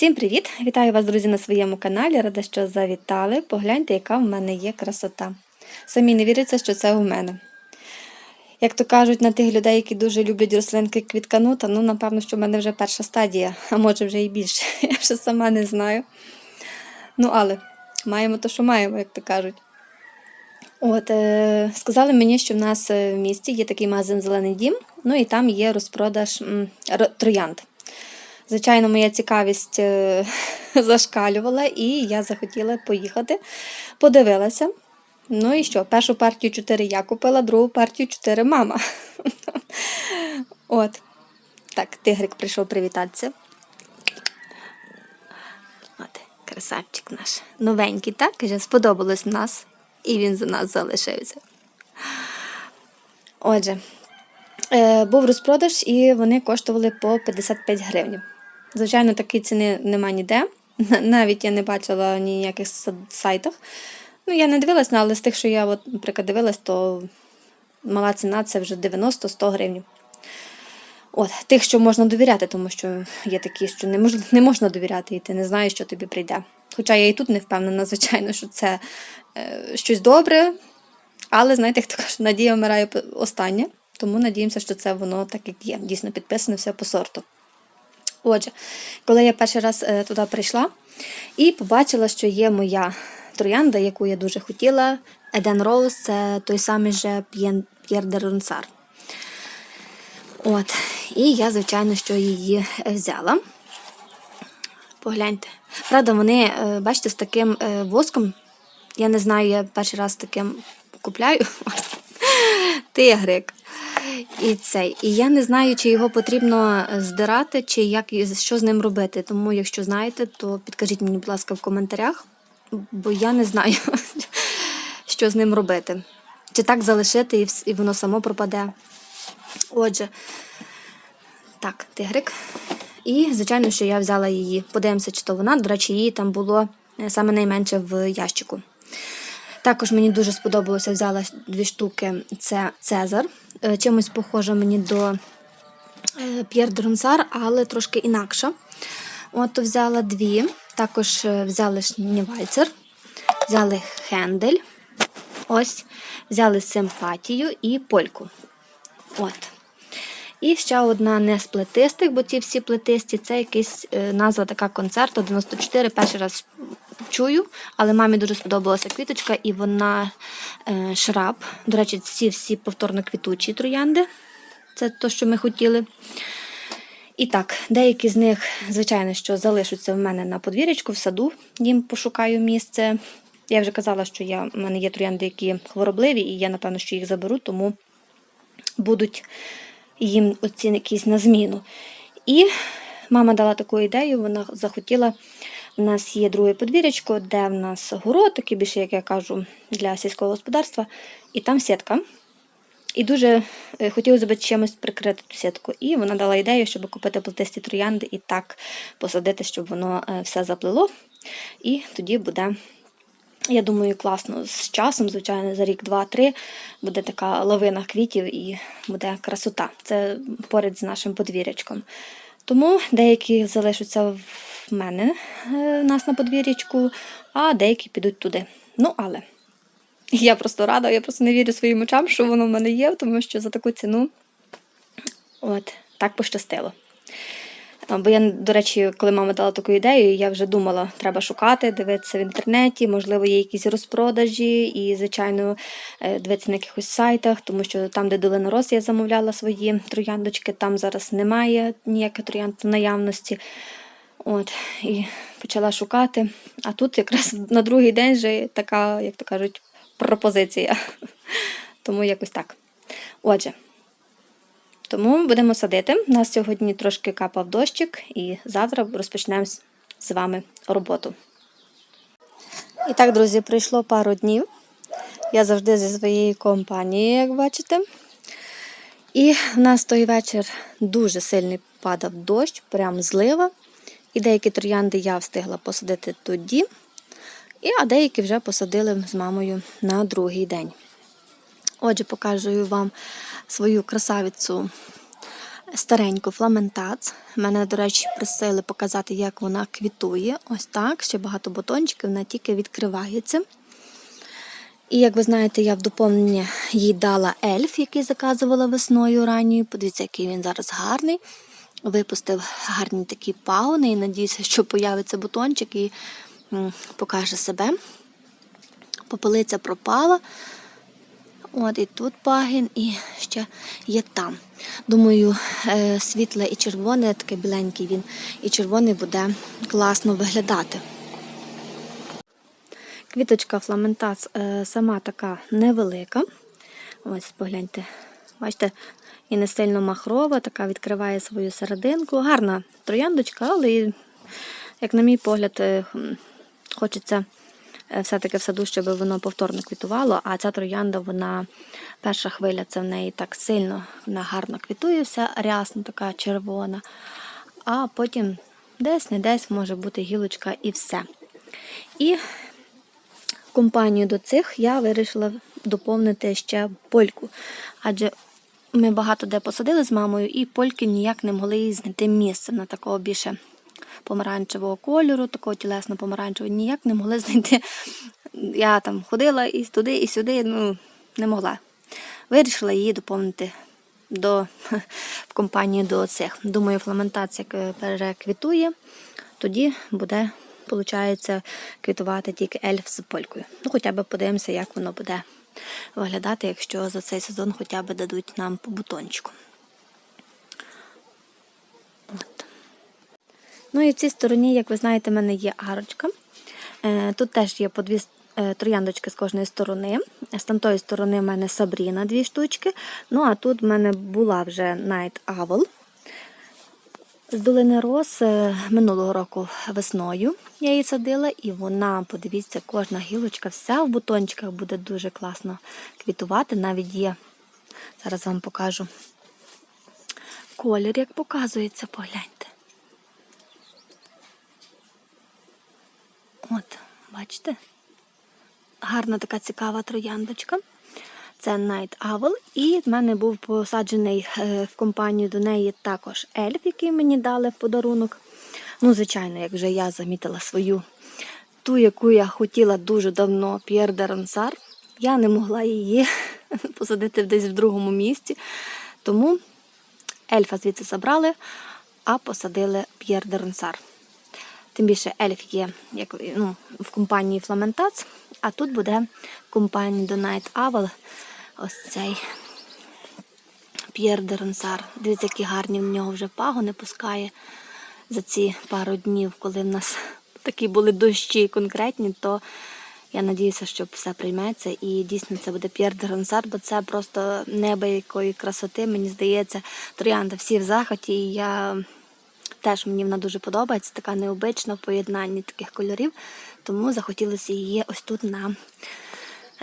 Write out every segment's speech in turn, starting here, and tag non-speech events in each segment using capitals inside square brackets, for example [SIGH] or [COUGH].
Всім привіт! Вітаю вас, друзі, на своєму каналі. Рада, що завітали. Погляньте, яка в мене є красота. Самі не віриться, що це у мене. Як то кажуть, на тих людей, які дуже люблять рослинки квітканута, ну, напевно, що в мене вже перша стадія, а може вже і більше. [LAUGHS] Я вже сама не знаю. Ну, але маємо то, що маємо, як то кажуть. От, е, сказали мені, що в нас е, в місті є такий магазин Зелений дім, ну і там є розпродаж м, ро- троянд. Звичайно, моя цікавість е, [LAUGHS] зашкалювала, і я захотіла поїхати, подивилася. Ну і що? Першу партію 4 я купила, другу партію 4 мама. [LAUGHS] От. Так, тигрик прийшов привітатися. От, красавчик наш. Новенький, так? Каже, сподобалось нас. І він за нас залишився. Отже, е, був розпродаж, і вони коштували по 55 гривень. Звичайно, такої ціни нема ніде. Навіть я не бачила ніяких сайтах. Ну, я не дивилась, але з тих, що я, от, наприклад, дивилась, то мала ціна це вже 90-100 гривень. От, тих, що можна довіряти, тому що є такі, що не, мож, не можна довіряти, і ти не знаєш, що тобі прийде. Хоча я і тут не впевнена, звичайно, що це е, щось добре, але знаєте, хто каже, надія вмирає остання, тому надіємося, що це воно так як є. Дійсно підписане все по сорту. Отже, коли я перший раз е, туди прийшла і побачила, що є моя троянда, яку я дуже хотіла, Еден Роуз, це той самий же П'єр де Ронсар. От. І я, звичайно, що її е, взяла. Погляньте. Правда, вони, е, бачите, з таким воском. Я не знаю, я перший раз таким купляю. [LAUGHS] Тигрик. І цей. І я не знаю, чи його потрібно е, здирати, чи як що з ним робити. Тому, якщо знаєте, то підкажіть мені, будь ласка, в коментарях, бо я не знаю, [LAUGHS] що з ним робити. Чи так залишити і воно само пропаде. Отже, так, тигрик. І, звичайно, що я взяла її. Подивимося, чи то вона. До речі, її там було е, саме найменше в ящику. Також мені дуже сподобалося, взяла дві штуки. Це Цезар. Е, Чимось похожа мені до е, П'єр Дронсар, але трошки інакша. От взяла дві. Також е, взяли Шнівальцер, взяли Хендель. Ось, взяли симпатію і польку. От. І ще одна не з плетистих, бо ті всі плетисті це якась е, назва така концерту 94. Перший раз чую, але мамі дуже сподобалася квіточка, і вона е, шраб. До речі, ці всі повторно квітучі троянди. Це те, що ми хотіли. І так, деякі з них, звичайно, що залишаться в мене на подвір'ячку, в саду, їм пошукаю місце. Я вже казала, що я, в мене є троянди, які хворобливі, і я, напевно, що їх заберу, тому будуть їм оці якісь на зміну. І мама дала таку ідею, вона захотіла. У нас є друге подвір'ячко, де в нас город, такий більше, як я кажу, для сільського господарства, і там сітка. І дуже е, хотілося б чимось прикрити ту сітку. І вона дала ідею, щоб купити плетисті троянди і так посадити, щоб воно е, все заплило. І тоді буде, я думаю, класно з часом, звичайно, за рік, два-три буде така лавина квітів і буде красота. Це поряд з нашим подвір'ячком. Тому деякі залишаться в мене е, у нас на подвір'ячку, а деякі підуть туди. Ну, але я просто рада, я просто не вірю своїм очам, що воно в мене є, тому що за таку ціну от, так пощастило. А, Бо я, до речі, коли мама дала таку ідею, я вже думала, треба шукати, дивитися в інтернеті, можливо, є якісь розпродажі, і, звичайно, е, дивитися на якихось сайтах, тому що там, де Долина Рос, я замовляла свої трояндочки, там зараз немає ніяких троянд наявності. От, і почала шукати. А тут якраз [LAUGHS] на другий день вже така, як то кажуть, пропозиція. [LAUGHS] Тому якось так. Отже, тому будемо садити. У нас сьогодні трошки капав дощик, і завтра розпочнемо з- вами роботу. І так, друзі, пройшло пару днів. Я завжди зі своєю компанією, як бачите. І в нас той вечір дуже сильний падав дощ, прям злива. І деякі троянди я встигла посадити тоді, і, а деякі вже посадили з мамою на другий день. Отже, покажу вам свою красавицю стареньку фламентац. Мене, до речі, просили показати, як вона квітує. Ось так, ще багато бутончиків, вона тільки відкривається. І як ви знаєте, я в доповнення їй дала ельф, який заказувала весною ранньою. Подивіться, який він зараз гарний. Випустив гарні такі пауни і надіюся, що появиться бутончик і покаже себе. Попелиця пропала. От і тут пагін, і ще є там. Думаю, е, світле і червоне, таке біленький він, і червоний буде класно виглядати. Квіточка фламентац е, сама така невелика. Ось погляньте. Бачите, і не сильно махрова, така відкриває свою серединку. Гарна трояндочка, але, як на мій погляд, е, хочеться все-таки в саду, щоб воно повторно квітувало. А ця троянда, вона перша хвиля, це в неї так сильно, вона гарно квітує, вся рясно, така червона. А потім десь, не десь може бути гілочка і все. І компанію до цих я вирішила доповнити ще польку. Адже ми багато де посадили з мамою, і польки ніяк не могли знайти місце на такого більше помаранчевого кольору, такого тілесно помаранчевого, ніяк не могли знайти. Я там ходила і туди, і сюди, ну, не могла. Вирішила її доповнити до, в компанію до цих. Думаю, фламентація переквітує, тоді буде, виходить, квітувати тільки ельф з полькою. Ну, хоча б подивимося, як воно буде виглядати, якщо за цей сезон хоча б дадуть нам по бутончику. Ну і в цій стороні, як ви знаєте, в мене є арочка. Е, Тут теж є по дві е, трояндочки з кожної сторони. З тамтої сторони в мене Сабріна дві штучки. Ну а тут в мене була вже Night Owl. З долини роз е, минулого року весною я її садила, і вона, подивіться, кожна гілочка вся в бутончиках буде дуже класно квітувати. Навіть є, зараз вам покажу колір, як показується, погляньте. От, бачите? Гарна така цікава трояндочка. Це Night Owl. І в мене був посаджений е, в компанію до неї також ельф, який мені дали в подарунок. Ну, звичайно, як вже я замітила свою, ту, яку я хотіла дуже давно, П'єр де Ронсар, я не могла її [LAUGHS] посадити десь в другому місці. Тому ельфа звідси забрали, а посадили П'єр де Ронсар. Тим більше ельф є як, ну, в компанії Фламентац, а тут буде в компанії до Night Owl ось цей П'єр де Ронсар. Дивіться, які гарні в нього вже пагони пускає за ці пару днів, коли в нас такі були дощі конкретні, то я надіюся, що все прийметься. І дійсно це буде П'єр де Ронсар, бо це просто небо якої красоти, мені здається, троянда всі в захваті. І я Теж мені вона дуже подобається, така необична в поєднанні таких кольорів, тому захотілося її ось тут на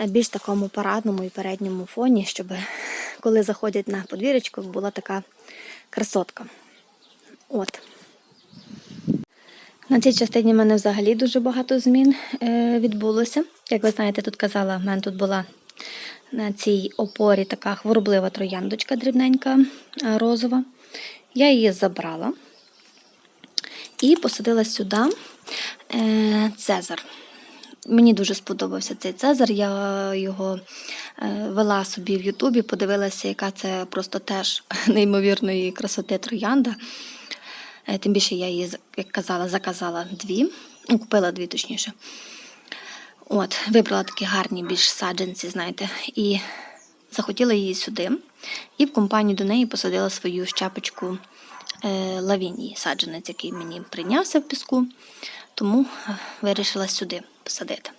більш такому парадному і передньому фоні, щоб коли заходять на подвір'ячко, була така красотка. От. На цій частині в мене взагалі дуже багато змін е, відбулося. Як ви знаєте, тут казала, в мене тут була на цій опорі така хвороблива трояндочка дрібненька е, розова. Я її забрала. І посадила сюди е, Цезар. Мені дуже сподобався цей Цезар. Я його е, вела собі в Ютубі, подивилася, яка це просто теж [LAUGHS] неймовірної красоти троянда. Е, Тим більше я її, як казала, заказала дві, ну, купила дві точніше. От, Вибрала такі гарні більш саджанці, знаєте, і захотіла її сюди. І в компанію до неї посадила свою щепочку лавінії, саджанець, який мені прийнявся в піску, тому е, вирішила сюди посадити.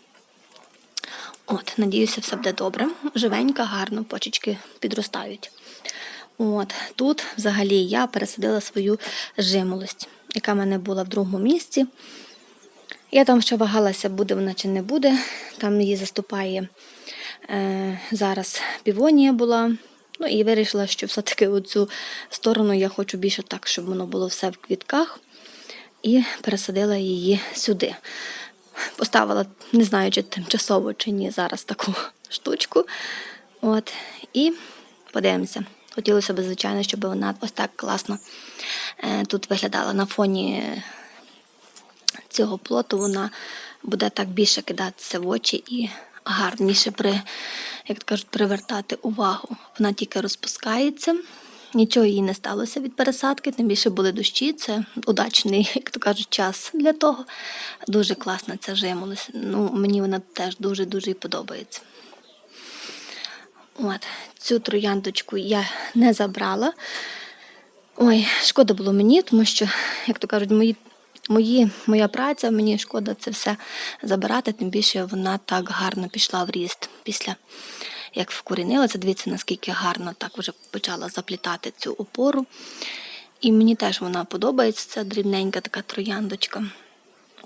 От, Надіюся, все буде добре. Живенька, гарно, почечки підростають. От, Тут взагалі я пересадила свою жимолость, яка в мене була в другому місці. Я там ще вагалася, буде вона чи не буде. Там її заступає е, зараз півонія була. Ну і вирішила, що все-таки оцю сторону я хочу більше так, щоб воно було все в квітках. І пересадила її сюди. Поставила, не знаю, чи тимчасово чи ні, зараз таку штучку. От, І подивимося, Хотілося б, звичайно, щоб вона ось так класно е, тут виглядала на фоні цього плоту. Вона буде так більше кидатися в очі і гарніше при, як то кажуть, привертати увагу. Вона тільки розпускається. Нічого їй не сталося від пересадки, тим більше були дощі. Це удачний, [LAUGHS] як то кажуть, час для того. Дуже класна ця жимолость. Ну, мені вона теж дуже-дуже подобається. От, цю трояндочку я не забрала. Ой, шкода було мені, тому що, як то кажуть, мої, мої, моя праця, мені шкода це все забирати, тим більше вона так гарно пішла в ріст після як вкорінилася. Дивіться, наскільки гарно так вже почала заплітати цю опору. І мені теж вона подобається, ця дрібненька така трояндочка.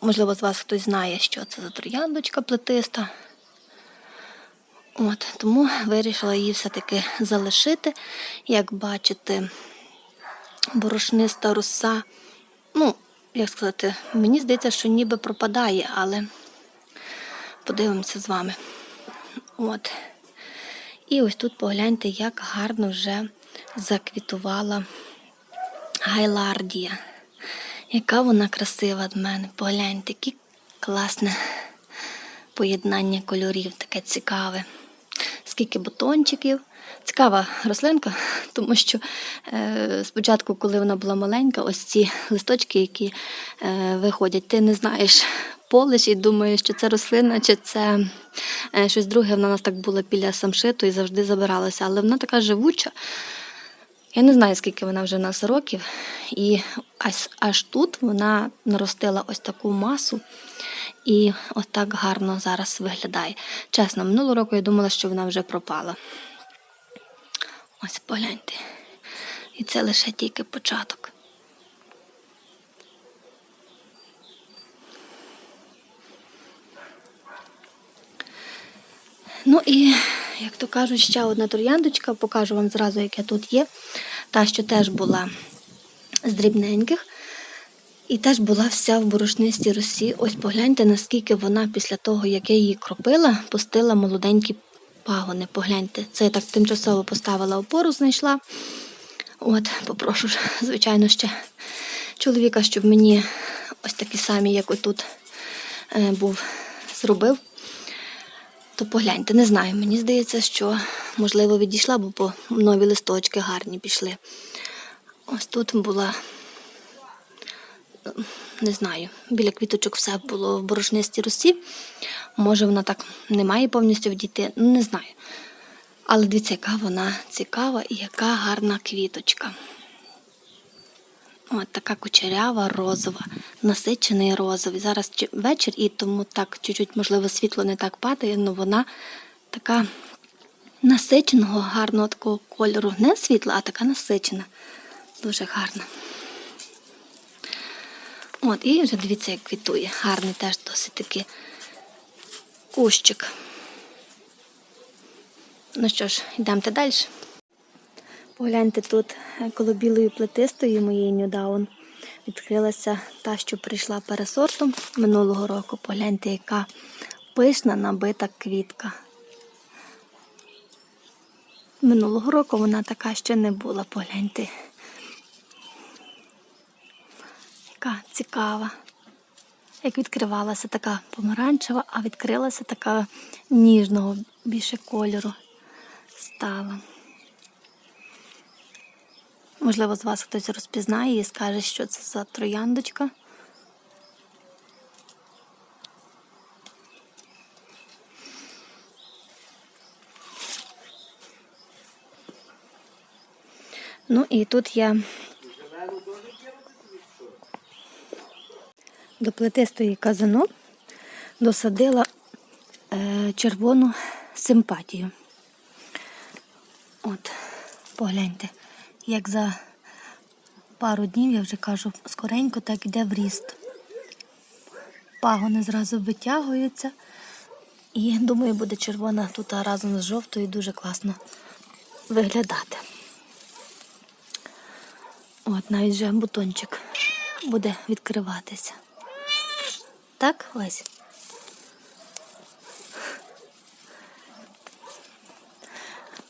Можливо, з вас хтось знає, що це за трояндочка плетиста. От, тому вирішила її все-таки залишити. Як бачите, борошниста роса, ну, як сказати, мені здається, що ніби пропадає, але подивимося з вами. От. І ось тут погляньте, як гарно вже заквітувала гайлардія. Яка вона красива в мене. Погляньте, яке класне поєднання кольорів, таке цікаве. Скільки бутончиків. Цікава рослинка, [LAUGHS] тому що е, спочатку, коли вона була маленька, ось ці листочки, які е, виходять, ти не знаєш [LAUGHS] полиш і думаєш, що це рослина, чи це е, щось друге. Вона у нас так була біля самшиту і завжди забиралася. Але вона така живуча. Я не знаю, скільки вона вже в нас років, і аж, аж тут вона наростила ось таку масу, і ось так гарно зараз виглядає. Чесно, минулого року я думала, що вона вже пропала. Ось погляньте. І це лише тільки початок. Ну і, як то кажуть, ще одна трояндочка, покажу вам зразу, яке тут є. Та, що теж була з дрібненьких. І теж була вся в борошнистій росі. Ось погляньте, наскільки вона після того, як я її кропила, пустила молоденькі пагони. Погляньте, це я так тимчасово поставила опору, знайшла. От, попрошу, звичайно, ще чоловіка, щоб мені ось такі самі, як отут е, був, зробив. То погляньте, не знаю, мені здається, що можливо відійшла, бо нові листочки гарні пішли. Ось тут була, не знаю, біля квіточок все було в борошнистій росі. Може, вона так не має повністю вдійти, не знаю. Але дивіться, яка вона цікава і яка гарна квіточка. От така кучерява, розова, насичений розовий. Зараз вечір, і тому так чуть-чуть, можливо, світло не так падає, але вона така насиченого, гарного такого кольору. Не світла, а така насичена. Дуже гарна. От, і вже дивіться, як квітує. Гарний теж досить такий кущик. Ну що ж, йдемте далі. Погляньте тут е, коло білої плетистої моєї Ньюдаун відкрилася та, що прийшла пересортом минулого року. Погляньте, яка пишна набита квітка. Минулого року вона така ще не була, погляньте. Яка цікава. Як відкривалася така помаранчева, а відкрилася така ніжного більше кольору стала. Можливо, з вас хтось розпізнає і скаже, що це за трояндочка. Ну і тут я плетистої казану досадила е, червону симпатію. От, погляньте, як за пару днів, я вже кажу, скоренько так йде в ріст. Пагони зразу витягуються. І думаю, буде червона тут разом з жовтою дуже класно виглядати. От, навіть вже бутончик буде відкриватися. Так, Лесь?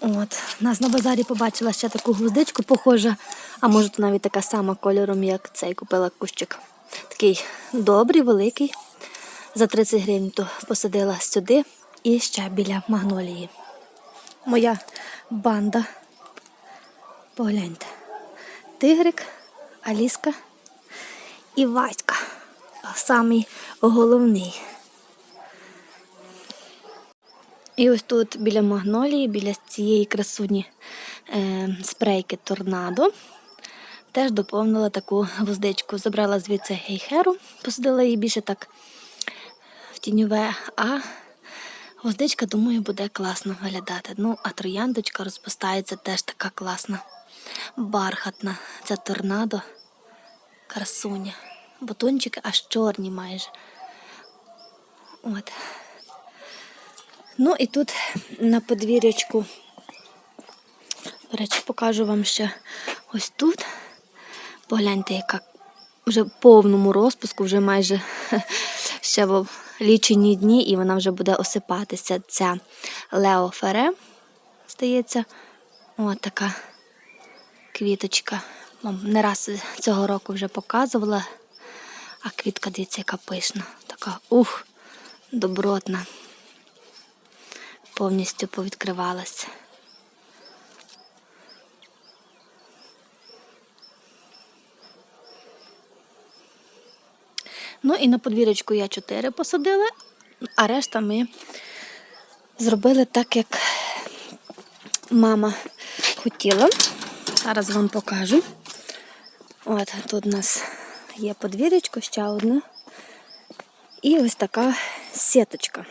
От, нас на базарі побачила ще таку гвоздичку, похожа, а може то навіть така сама кольором, як цей купила кущик. Такий добрий, великий. За 30 гривень то посадила сюди і ще біля магнолії. Моя банда. Погляньте. Тигрик, Аліска і Васька. Самий головний. І ось тут біля магнолії, біля цієї красуні е, спрейки торнадо. Теж доповнила таку гвоздичку. Забрала звідси гейхеру, посадила її більше так в тіньове, а гвоздичка, думаю, буде класно виглядати. Ну, а трояндочка розпустається теж така класна, бархатна. Ця торнадо, красуня. Бутончики аж чорні майже. От. Ну і тут на подвір'ячку, до речі, покажу вам ще ось тут. Погляньте, яка вже в повному розпуску, вже майже [LAUGHS] ще в лічені дні, і вона вже буде осипатися. Ця Лео Фере, здається, О, така квіточка. Не раз цього року вже показувала. А квітка, дивіться, яка пишна. Така ух, добротна повністю повідкривалася. Ну і на подвір'ячку я чотири посадила, а решта ми зробили так, як мама хотіла. Зараз вам покажу. От тут у нас є подвір'ячко, ще одне. І ось така сіточка.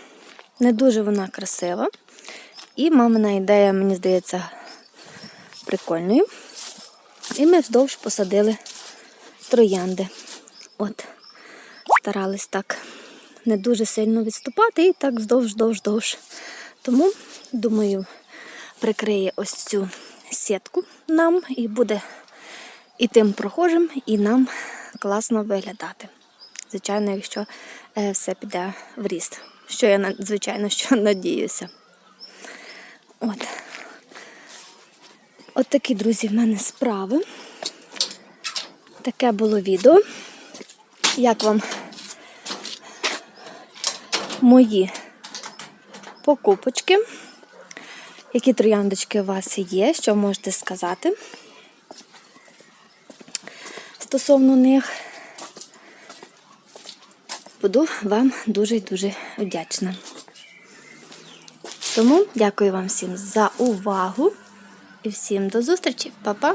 Не дуже вона красива. І мамина ідея, мені здається, прикольною. І ми вздовж посадили троянди. От, старались так не дуже сильно відступати і так вздовж, вздовж, вздовж. Тому, думаю, прикриє ось цю сітку нам і буде і тим прохожим, і нам класно виглядати. Звичайно, якщо е, все піде в ріст. Що я, звичайно, що [LAUGHS] надіюся. От. От такі, друзі, в мене справи. Таке було відео. Як вам мої покупочки? Які трояндочки у вас є? Що можете сказати стосовно них? Буду вам дуже-дуже вдячна. Тому дякую вам всім за увагу і всім до зустрічі. Па-па!